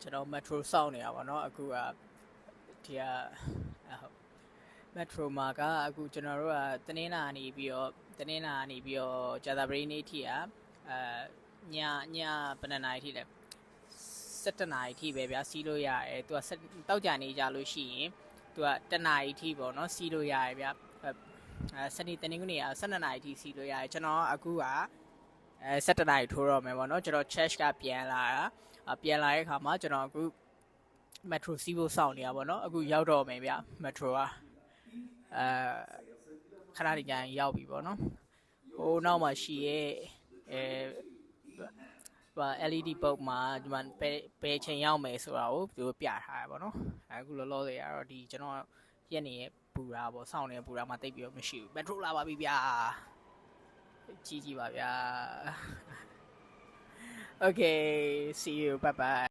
ကျွန်တော် metro စောင့်နေတာပေါ့နော်အခုကဒီကအဲ့ဟုတ် metro မှာကအခုကျွန်တော်တို့ကတနင်္လာနေပြီးတော့တနင်္လာနေပြီးတော့ကြာသပတေးနေ့ထိကအဲညညဘယ်နှစ်နာရီထိလဲ7နာရီထိပဲဗျာစီးလို့ရတယ်သူက7တောက်ကြနေကြလို့ရှိရင်သူကတနာရီထိပေါ့နော်စီးလို့ရတယ်ဗျာအဲစနေတနင်္ဂနွေက12နာရီထိစီးလို့ရတယ်ကျွန်တော်အခုကအဲ7နာရီထိုးတော့မယ်ပေါ့နော်ကျွန်တော် charge ကပြန်လာတာအ ပြန်လာတဲ့အခါမှာကျွန်တော်အခု metro စီးဖို့စောင့်နေတာပေါ့နော်အခုရောက်တော့မယ်ဗျ metro ကအဲခဏတည်းကြာရင်ရောက်ပြီပေါ့နော်ဟိုနောက်မှာရှိရဲ့အဲဟို LED ပုတ်မှာဒီမှာဘယ်ဘယ်ချိန်ရောက်မယ်ဆိုတာကိုသူတို့ပြထားတယ်ပေါ့နော်အခုလောလောဆယ်ကတော့ဒီကျွန်တော်ရက်နေရဲ့ပူတာပေါ့စောင့်နေပူတာမှတိတ်ပြီးတော့မရှိဘူး metro လာပါပြီဗျာကြီးကြီးပါဗျာ Okay see you. Bye bye